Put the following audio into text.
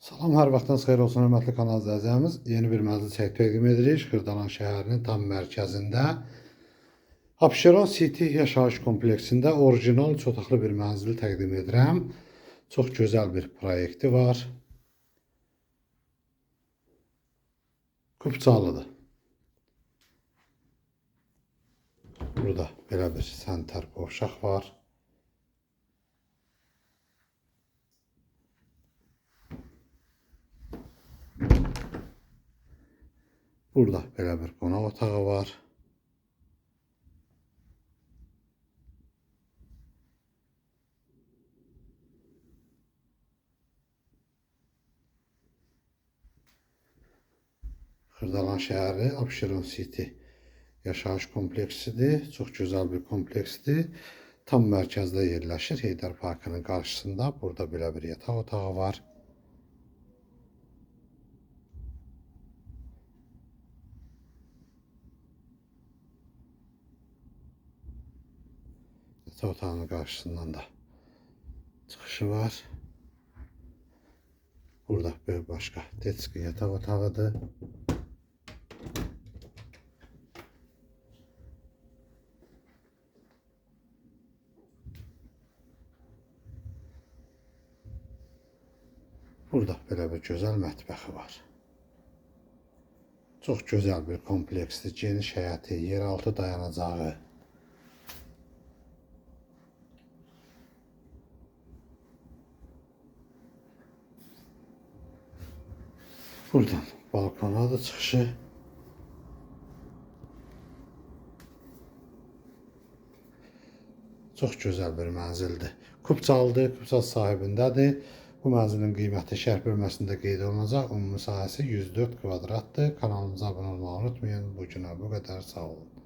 Salam, hər vaxtınız xeyir olsun, hörmətli kanal izləyicilərimiz. Yeni bir mənzil çək təqdim edirik. Xırdalan şəhərinin tam mərkəzində. Abşeron City yaşayış kompleksində orijinal üç otaqlı bir mənzil təqdim edirəm. Çox gözəl bir proyekti var. Kupçalıdır. Burada belə bir səntar qovşaq var. Burada belə bir qonaq otağı var. Xırdalan şəhəri Abşeron City yaşayış kompleksidir. Çox gözəl bir kompleksdir. Tam mərkəzdə yerləşir. Heydər Parkının qarşısında. Burada belə bir yataq otağı var. Yatak otağının karşısından da çıkışı var. Burada bir başka Tetski yatak otağıdır. Burada belə bir gözəl mətbəxi var. Çox gözəl bir kompleksdir. Geniş həyəti, yeraltı dayanacağı. Buradan balkona da çıxışı. Çox gözəl bir mənzildir. Kupçalıdır, Kupçal sahibindədir. Bu mənzilin qiyməti şərh bölməsində qeyd olunacaq. Ümumi sahəsi 104 kvadratdır. Kanalımıza abunə olmağı unutmayın. Bu günə bu qədər. Sağ olun.